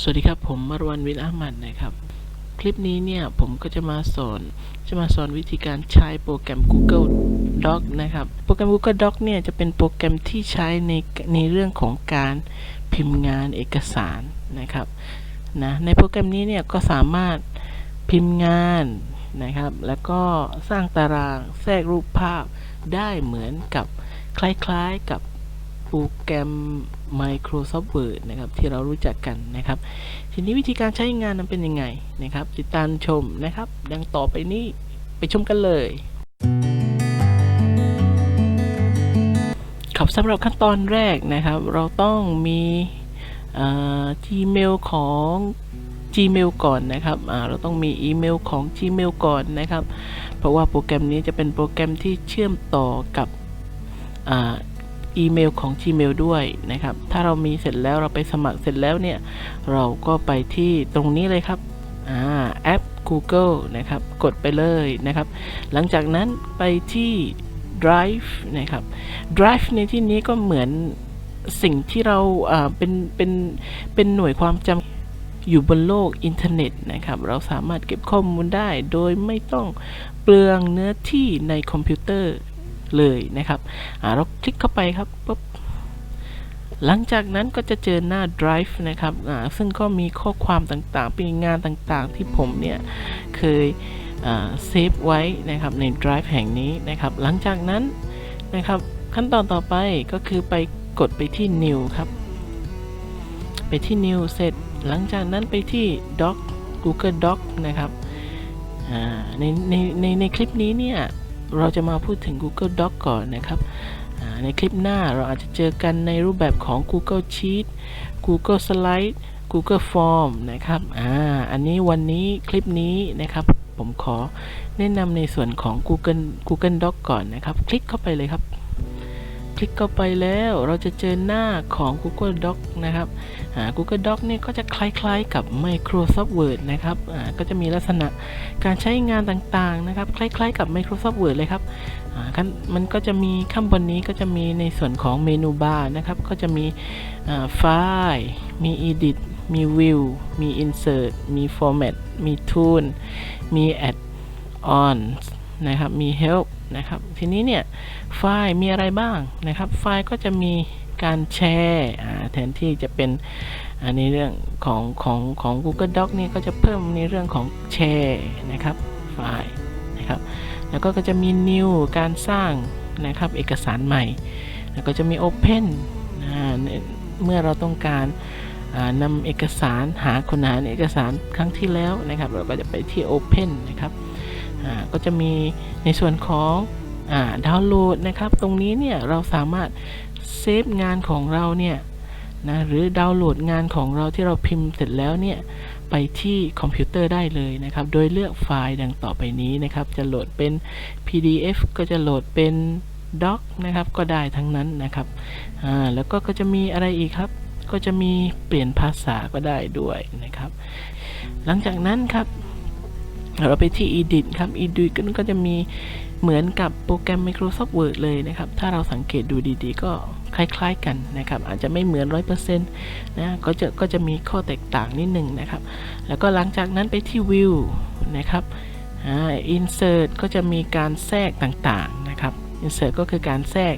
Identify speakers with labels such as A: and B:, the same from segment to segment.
A: สวัสดีครับผมมารวันวินอามัดนะครับ คลิปนี้เนี่ยผมก็จะมาสอนจะมาสอนวิธีการใช้โปรแกรม Google Doc นะครับโปรแกรม Google Doc เนี่ยจะเป็นโปรแกรมที่ใช้ในในเรื่องของการพิมพ์งานเอกสารนะครับนะในโปรแกรมนี้เนี่ยก็สามารถพิมพ์งานนะครับ แล้วก็สร้างตารางแทรกรูปภาพได้เหมือนกับคล้ายๆกับโปรแกรม Microsoft Word นะครับที่เรารู้จักกันนะครับ ทีนี้วิธีการใช้งานนั้นเป็นยังไงนะครับ ติดตามชมนะครับ ดังต่อไปนี้ไปชมกันเลยครับสำหรับขั้นตอนแรกนะครับ เราต้องมีอ่อ Gmail ของ Gmail ก่อนนะครับเราต้องมีอีเมลของ Gmail ก่อนนะครับ เพราะว่าโปรแกรมนี้จะเป็นโปรแกรมที่เชื่อมต่อกับ อีเมลของ Gmail ด้วยนะครับ ถ้าเรามีเสร็จแล้วเราไปสมัครเสร็จแล้วเนี่ย เราก็ไปที่ตรงนี้เลยครับอ่าแอป Google นะครับ กดไปเลยนะครับ หลังจากนั้นไปที่ Drive นะครับ Drive ในที่นี้ก็เหมือนสิ่งที่เราเป็นเป็นเป็นหน่วยความจำอยู่บนโลกอินเทอร์เน็ตนะครับ เราสามารถเก็บข้อมูลได้โดยไม่ต้องเปลืองเนื้อที่ในคอมพิวเตอร์ เลยนะครับเราคลิกเข้าไปครับปุ๊บหลังจากนั้นก็จะเจอหน้า Drive นะครับซึ่งก็มีข้อความต่างๆ เป็นงานต่างๆ ที่ผมเนี่ยเคยเซฟไว้นะครับใน Drive แห่งนี้นะครับ หลังจากนั้นนะครับขั้นตอนต่อไปก็คือไปกดไปที่ New ครับ ไปที่ New เสร็จ หลังจากนั้นไปที่ Doc Google Doc นะครับในในในในคลิปนี้เนี่ย เราจะมาพูดถึง Google Doc ก่อนนะครับ ในคลิปหน้าเราอาจจะเจอกันในรูปแบบของ Google Sheet Google Slide Google Form นะครับอ่าอันนี้วันนี้คลิปนี้นะครับผมขอแนะนำในส่วนของ Google Google Doc ก่อนนะครับ คลิกเข้าไปเลยครับ ลิกเข้าไปแล้วเราจะเจอหน้าของ Google Doc นะครับ Google Doc นี่ก็จะคล้ายๆกับ Microsoft Word นะครับก็จะมีลักษณะการใช้งานต่างๆนะครับ คล้ายๆกับ Microsoft Word เลยครับมันก็จะมีข้างบนนี้ก็จะมีในส่วนของเมนูบาร์นะครับ ก็จะมีไฟล์ มี Edit มี View มี Insert มี Format มี Tool มี Add on นะครับ มี Help นะครับ ทีนี้เนี่ยไฟล์มีอะไรบ้างนะครับ ไฟล์ก็จะมีการแชร์แทนที่จะเป็นอันนี้เรื่องของของของ Google Doc เนี่ยก็จะเพิ่มในเรื่องของแชร์นะครับไฟล์นะครับ แล้วก็จะมี new การสร้างนะครับเอกสารใหม่ แล้วก็จะมี open เมื่อเราต้องการนำเอกสารหาคนหาเอกสารครั้งที่แล้วนะครับ เราก็จะไปที่ open นะครับ ก็จะมีในส่วนของอดาวน์โหลดนะครับ ตรงนี้เนี่ยเราสามารถเซฟงานของเราเนี่ยนะหรือดาวน์โหลดงานของเราที่เราพิมพ์เสร็จแล้วเนี่ยไปที่คอมพิวเตอร์ได้เลยนะครับ โดยเลือกไฟล์ดังต่อไปนี้นะครับ จะโหลดเป็น PDF ก็จะโหลดเป็น Doc นะครับก็ได้ทั้งนั้นนะครับอ่าแล้วก็ก็จะมีอะไรอีกครับ ก็จะมีเปลี่ยนภาษาก็ได้ด้วยนะครับ หลังจากนั้นครับ เราไปที่ Edit ครับ Edit ก็ก็จะมีเหมือนกับโปรแกรม Microsoft Word เลยนะครับ ถ้าเราสังเกตดูดีๆ ก็คล้ายๆกันนะครับ อาจจะไม่เหมือน 100%นะก็จะก็จะมีข้อแตกต่างนิดหนึ่งนะครับ แล้วก็หลังจากนั้นไปที่ View นะครับอ่า Insert ก็จะมีการแทรกต่างๆนะครับ Insert ก็คือการแทรก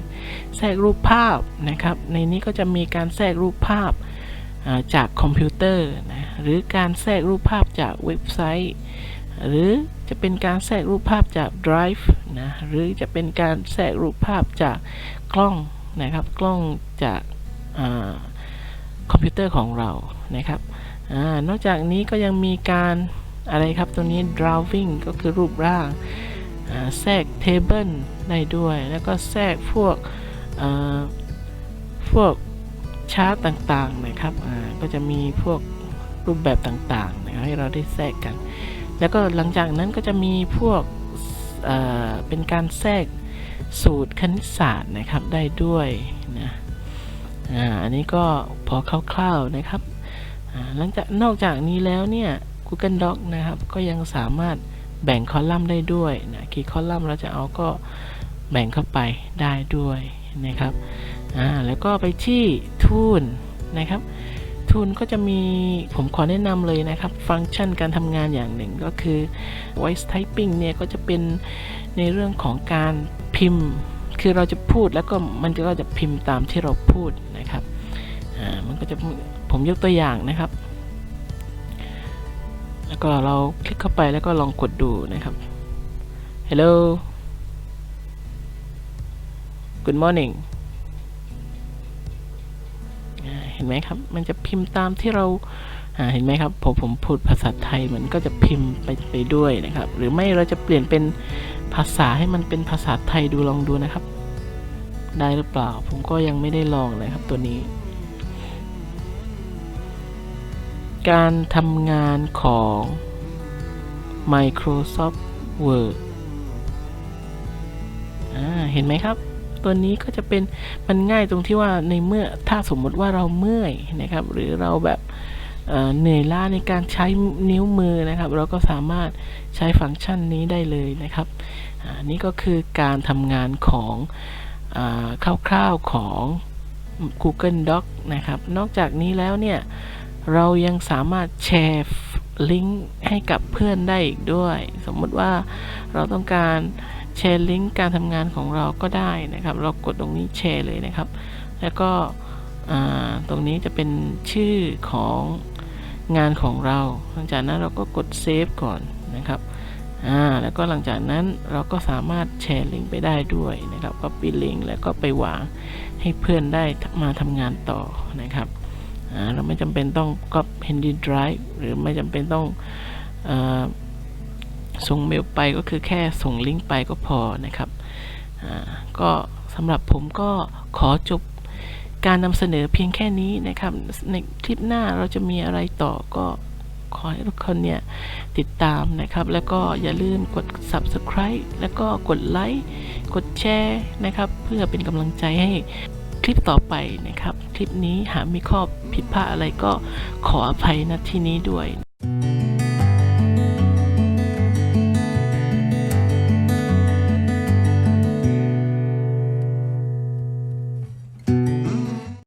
A: แทรกรูปภาพนะครับ ในนี้ก็จะมีการแทรกรูปภาพจากคอมพิวเตอร์นะหรือการแทรกรูปภาพจากเว็บไซต์ หรือจะเป็นการแทรกรูปภาพจาก Drive นะหรือจะเป็นการแทรกรูปภาพจากกล้องนะครับ กล้องจากอคอมพิวเตอร์ของเรานะครับอนอกจากนี้ก็ยังมีการอะไรครับตัวนี้ drawing ก็คือรูปร่างแทรก table ได้ด้วย แล้วก็แทรกพวกพวกชาร์ตต่างๆนะครับก็จะมีพวกรูปแบบต่างๆนะครับให้เราได้แทรกกัน แล้วก็หลังจากนั้นก็จะมีพวกเเป็นการแทรกสูตรคณิตศาสตร์นะครับได้ด้วยนะอ่าอันนี้ก็พอคร่าวๆนะครับหลังจากนอกจากนี้แล้วเนี่ย Google Doc นะครับ ก็ยังสามารถแบ่งคอลัมน์ได้ด้วยนะกี่คอลัมน์เราจะเอาก็แบ่งเข้าไปได้ด้วยนะครับอ่าแล้วก็ไปที่ Tool นะครับ Tool ก็จะมีผมขอแนะนำเลยนะครับ ฟังก์ชันการทำงานอย่างหนึ่งก็คือ voice typing เนี่ยก็จะเป็นในเรื่องของการพิมพ์ คือเราจะพูดแล้วก็มันก็จะพิมพ์ตามที่เราพูดนะครับอ่ามันก็จะผมยกตัวอย่างนะครับ แล้วก็เราคลิกเข้าไปแล้วก็ลองกดดูนะครับ Hello Good morning เห็นไหมครับ มันจะพิมพ์ตามที่เราเห็นไหมครับผมผมพูดภาษาไทยมันก็จะพิมพ์ไปไปด้วยนะครับ หรือไม่เราจะเปลี่ยนเป็นภาษาให้มันเป็นภาษาไทยดูลองดูนะครับ ได้หรือเปล่า ผมก็ยังไม่ได้ลองเลยครับตัวนี้ การทำงานของ Microsoft Word เห็นไหมครับ ตัวนี้ก็จะเป็นมันง่ายตรงที่ว่าในเมื่อถ้าสมมุติว่าเราเมื่อยนะครับ หรือเราแบบเหนื่อยล้าในการใช้นิ้วมือนะครับ เราก็สามารถใช้ฟังก์ชันนี้ได้เลยนะครับนี่ก็คือการทำงานของอคร่าวๆของ Google Doc นะครับ นอกจากนี้แล้วเนี่ยเรายังสามารถแชร์ลิงก์ให้กับเพื่อนได้อีกด้วย สมมุติว่าเราต้องการ แชร์ลิงก์การทำงานของเราก็ได้นะครับ เรากดตรงนี้แชร์เลยนะครับ แล้วก็ตรงนี้จะเป็นชื่อของงานของเรา หลังจากนั้นเราก็กดเซฟก่อนนะครับแล้วก็หลังจากนั้นเราก็สามารถแชร์ลิงก์ไปได้ด้วยนะครับก็ปิดลิงก์แล้วก็ไปวางให้เพื่อนได้มาทำงานต่อนะครับเราไม่จำเป็นต้องก๊อป handy drive หรือไม่จำเป็นต้องอ ส่งเมลไปก็คือแค่ส่งลิงก์ไปก็พอนะครับอ่าก็สำหรับผมก็ขอจบการนำเสนอเพียงแค่นี้นะครับ ในคลิปหน้าเราจะมีอะไรต่อก็ขอให้ทุกคนเนี่ยติดตามนะครับ แล้วก็อย่าลืมกด subscribe แล้วก็กดไลค์กดแชร์นะครับ เพื่อเป็นกำลังใจให้คลิปต่อไปนะครับ คลิปนี้หากมีข้อผิดพลาดอะไรก็ขออภัยณที่นี้ด้วย